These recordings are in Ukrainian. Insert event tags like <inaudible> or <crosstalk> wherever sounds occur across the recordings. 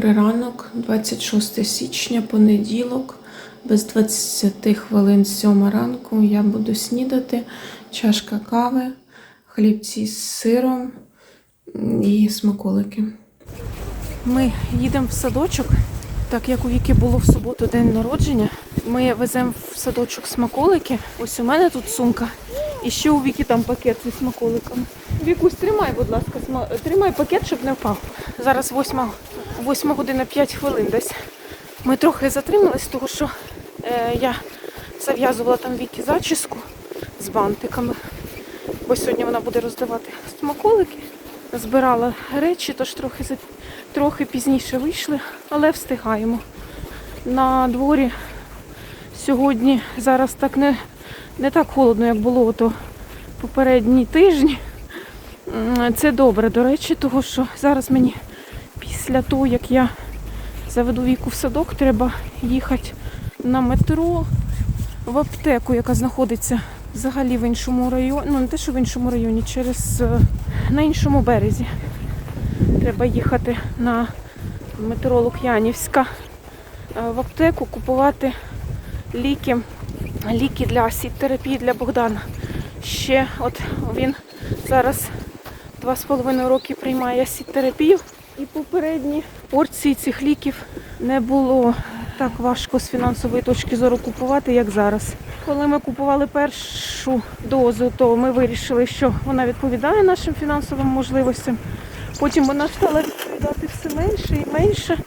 Добрий ранок, 26 січня, понеділок, без 20 хвилин 7 ранку. Я буду снідати, чашка кави, хлібці з сиром і смаколики. Ми їдемо в садочок, так як у Віки було в суботу день народження. Ми веземо в садочок смаколики. Ось у мене тут сумка. І ще у Віки там пакет зі смаколиками. Вікусь, тримай, будь ласка, тримай пакет, щоб не впав. Зараз 8, 8 година 5 хвилин десь. Ми трохи затримались, тому що е, я зав'язувала там Віки зачіску з бантиками. Бо сьогодні вона буде роздавати смаколики. Збирала речі, тож трохи, трохи пізніше вийшли, але встигаємо. На дворі сьогодні зараз так не, не так холодно, як було ото попередні тижні. Це добре, до речі, тому що зараз мені після того, як я заведу віку в садок, треба їхати на метро в аптеку, яка знаходиться взагалі в іншому районі. Ну, не те, що в іншому районі, через е, на іншому березі. Треба їхати на метро Лук'янівська е, в аптеку, купувати ліки, ліки для сіт-терапії для Богдана. Ще от він зараз два з половиною роки приймає сіт-терапію. І попередні порції цих ліків не було так важко з фінансової точки зору купувати, як зараз. Коли ми купували першу дозу, то ми вирішили, що вона відповідає нашим фінансовим можливостям. Потім вона стала відповідати все менше і менше.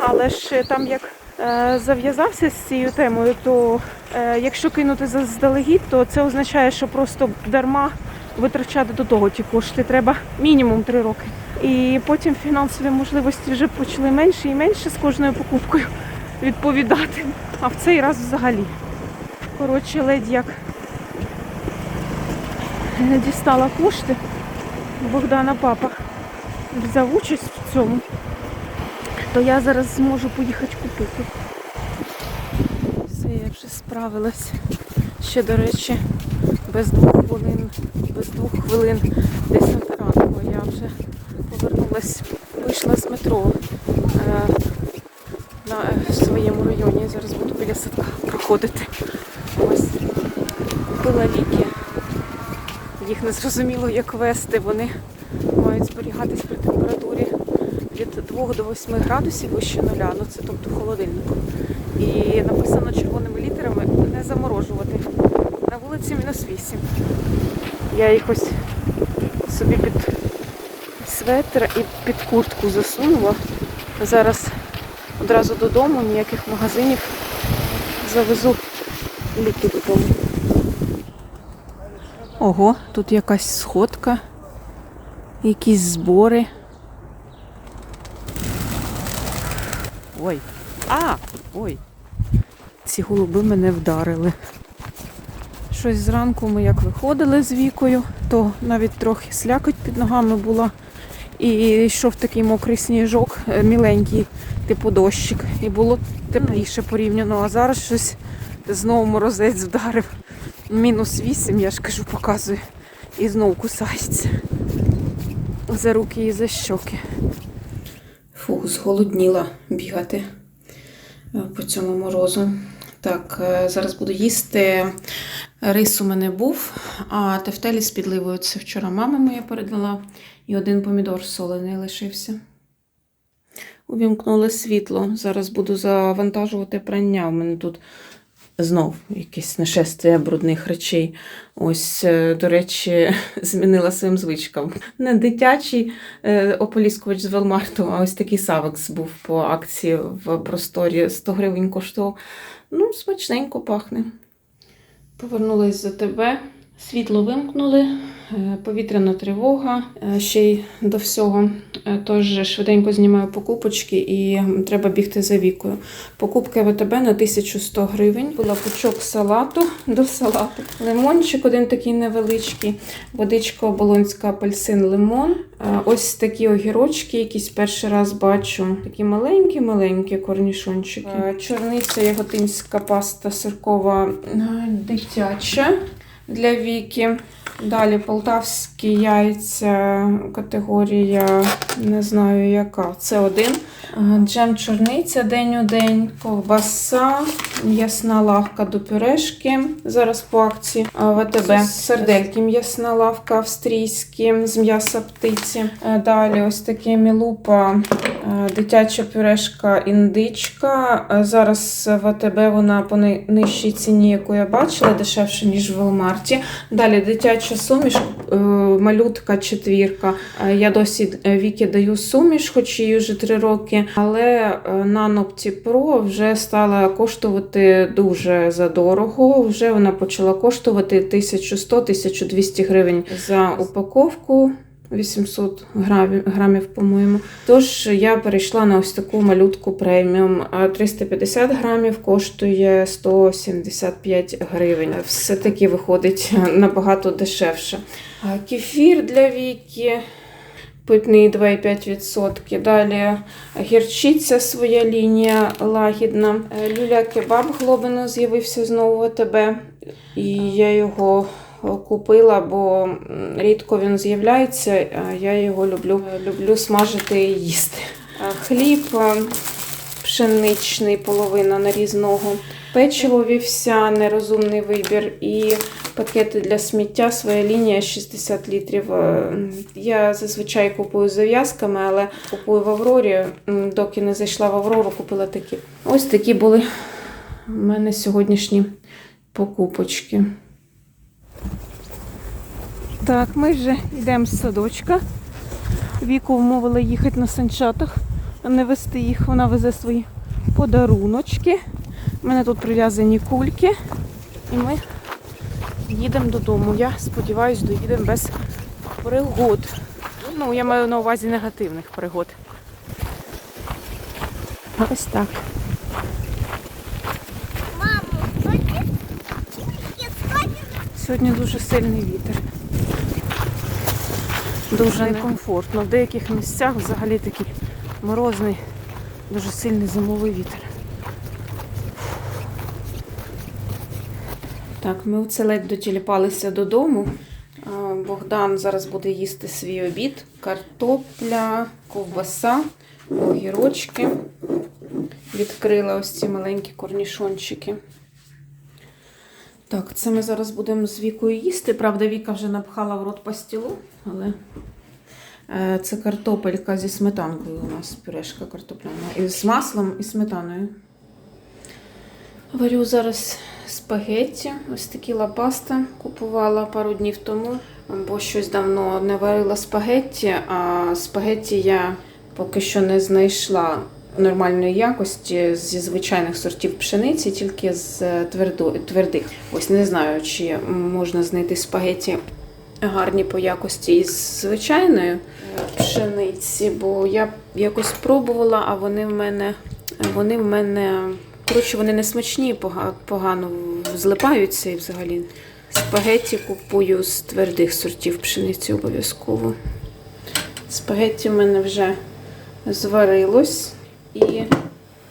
Але ж там як е, зав'язався з цією темою, то е, якщо кинути заздалегідь, то це означає, що просто дарма витрачати до того ті кошти. Треба мінімум три роки. І потім фінансові можливості вже почали менше і менше з кожною покупкою відповідати. А в цей раз взагалі. Коротше, ледь як не дістала кошти. Богдана папа взяв участь в цьому, то я зараз зможу поїхати купити. Все, я вже справилась. Ще, до речі, без двох хвилин, без двох хвилин 10 ранку я вже повернулась, вийшла з метро е, на, в своєму районі. Зараз буду біля садка проходити. Ось купила ліки. Їх не зрозуміло, як вести. Вони мають зберігатись при температурі від 2 до 8 градусів вище нуля, ну це тобто холодильнику. І написано червоними літерами не заморожувати. Вулиці мінус 8. Я їх ось собі під светр і під куртку засунула. Зараз одразу додому, ніяких магазинів. Завезу ліки додому. Ого, тут якась сходка, якісь збори. Ой. А! Ой. Ці голуби мене вдарили. Щось зранку ми як виходили з вікою, то навіть трохи слякоть під ногами була. І йшов такий мокрий сніжок, е, міленький, типу дощик. І було тепліше порівняно, а зараз щось знову морозець вдарив. Мінус 8, я ж кажу, показую. І знову кусається. За руки і за щоки. Фу, зголодніла бігати е, по цьому морозу. Так, е, зараз буду їсти. Рис у мене був, а тефтелі з підливою. Це вчора мама моя передала. І один помідор солений лишився. Увімкнули світло. Зараз буду завантажувати прання. У мене тут знов якесь нашестя брудних речей. Ось, е, до речі, <laughs> змінила своїм звичкам. Не дитячий е, ополіскувач з Велмарту, а ось такий Савекс був по акції в просторі 100 гривень коштував. Ну, смачненько пахне. Повернулась за тебе. Світло вимкнули, е, повітряна тривога е, ще й до всього. Е, Тож швиденько знімаю покупочки і треба бігти за вікою. Покупки ВТБ на 1100 гривень. Була пучок салату <laughs> до салату. Лимончик один такий невеличкий, водичка оболонська апельсин лимон. Ось такі огірочки, якісь перший раз бачу. Такі маленькі-маленькі корнішончики. Чорниця яготинська паста сиркова дитяча для Віки. Далі полтавські яйця, категорія не знаю яка. Це один. Джем чорниця день у день, ковбаса, м'ясна лавка до пюрешки. Зараз по акції ВТБ. Сердельки, м'ясна лавка австрійські з м'яса птиці. Е, Далі ось таке мілупа, е, дитяча пюрешка індичка. Е, Зараз в АТБ вона по найнижчій ціні, яку я бачила, дешевше, ніж в Велмарті. Далі дитяча суміш, е, малютка четвірка. Е, Я досі віки даю суміш, хоч їй вже три роки, але нанопті Про вже стала коштувати дуже задорого. Вже вона почала коштувати 1100-1200 гривень за упаковку. 800 грамів, по-моєму. Тож я перейшла на ось таку малютку преміум. 350 грамів коштує 175 гривень. Все-таки виходить набагато дешевше. Кефір для віки. Питний 2,5%. Далі гірчиця своя лінія лагідна. Е, Люля кебаб глобино з'явився знову в АТБ. І я його купила, бо рідко він з'являється, я його люблю, люблю смажити і їсти. Хліб пшеничний, половина нарізного. Печиво вівсяне, розумний вибір і пакети для сміття, своя лінія 60 літрів. Я зазвичай купую зав'язками, але купую в Аврорі. Доки не зайшла в Аврору, купила такі. Ось такі були в мене сьогоднішні покупочки. Так, ми вже йдемо з садочка. Віку вмовила їхати на санчатах, а не вести їх. Вона везе свої подаруночки. У мене тут прив'язані кульки. І ми їдемо додому. Я сподіваюся, доїдемо без пригод. Ну, я маю на увазі негативних пригод. Ось так. Сьогодні дуже сильний вітер. Дуже некомфортно. В деяких місцях взагалі такий морозний, дуже сильний зимовий вітер. Так, ми оце ледь дотіліпалися додому. Богдан зараз буде їсти свій обід. Картопля, ковбаса, огірочки. Відкрила ось ці маленькі корнішончики. Так, це ми зараз будемо з Вікою їсти. Правда, Віка вже напхала в рот пастілу, але е, це картопелька зі сметанкою у нас, пюрешка картопляна. І з маслом і сметаною. Варю зараз спагетті. Ось такі лапаста купувала пару днів тому, бо щось давно не варила спагетті, а спагетті я поки що не знайшла нормальної якості зі звичайних сортів пшениці, тільки з твердо, твердих. Ось не знаю, чи можна знайти спагетті гарні по якості із звичайної е, пшениці, бо я якось пробувала, а вони в мене вони в мене. Коротше, вони не смачні, погано злипаються і взагалі. Спагетті купую з твердих сортів пшениці обов'язково. Спагетті в мене вже зварилось і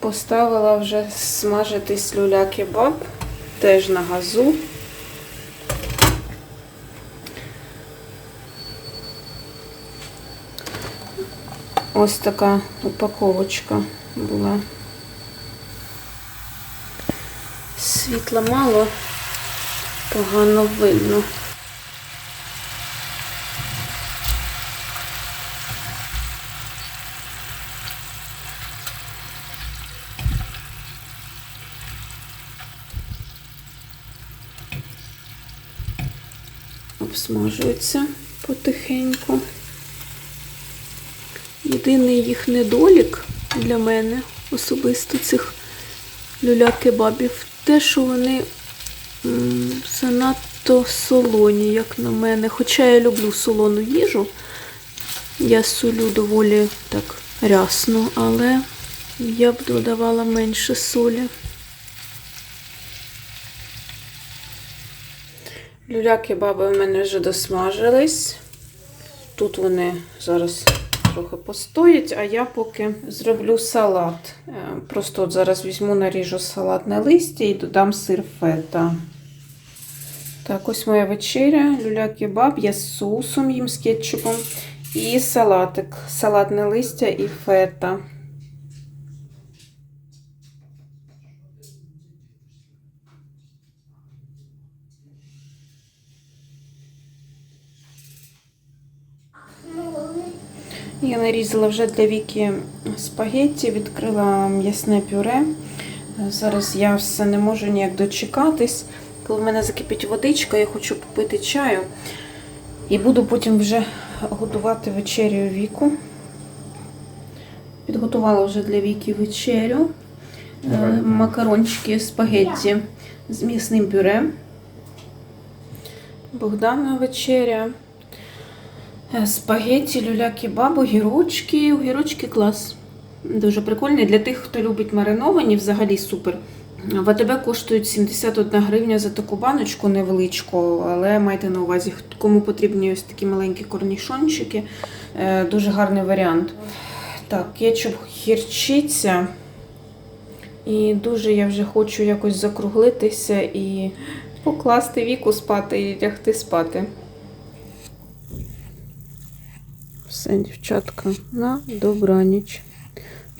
поставила вже смажитись люля кебаб теж на газу. Ось така упаковочка була. Світла мало, погано видно. Обсмажується потихеньку. Єдиний їх недолік для мене особисто цих люля-кебабів, те, що вони занадто солоні, як на мене. Хоча я люблю солону їжу, я солю доволі так рясно, але я б додавала менше солі. Люля-кебаби в мене вже досмажились. Тут вони зараз трохи постоять, а я поки зроблю салат. Е, Просто от зараз візьму, наріжу салатне листя і додам сир фета. Так, ось моя вечеря. Люля-кебаб. Я з соусом їм з кетчупом. І салатик. Салатне листя і фета. Я нарізала вже для Віки спагетті, відкрила м'ясне пюре. Зараз я все не можу ніяк дочекатись. Коли в мене закипить водичка, я хочу попити чаю. І буду потім вже готувати вечерю Віку. Підготувала вже для Віки вечерю. Е, Макарончики спагетті з м'ясним пюре. Богдана вечеря. Е, Спагетті, люля-кебаб, огірочки. Огірочки клас. Дуже прикольний. Для тих, хто любить мариновані, взагалі супер. В АТБ коштують 71 гривня за таку баночку невеличку, але майте на увазі, кому потрібні ось такі маленькі корнішончики. Е, Дуже гарний варіант. Так, кетчуп гірчиця. І дуже я вже хочу якось закруглитися і покласти віку спати і лягти спати. Все, дівчатка, на добраніч.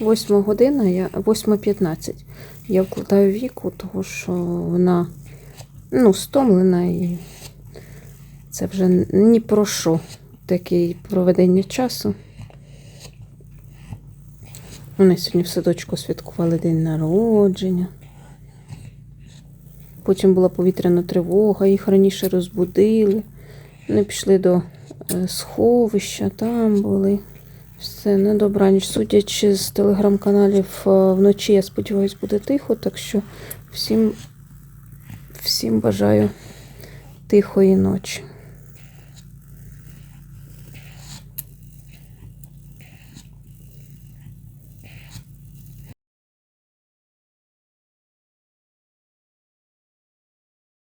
Восьма година, я 8.15. Я вкладаю віку, тому що вона ну, стомлена і це вже ні про що таке проведення часу. Вони сьогодні в садочку святкували день народження. Потім була повітряна тривога, їх раніше розбудили. Вони пішли до сховища, там були. Все, на добраніч. Судячи з телеграм-каналів, е, вночі, я сподіваюся, буде тихо, так що всім, всім бажаю тихої ночі.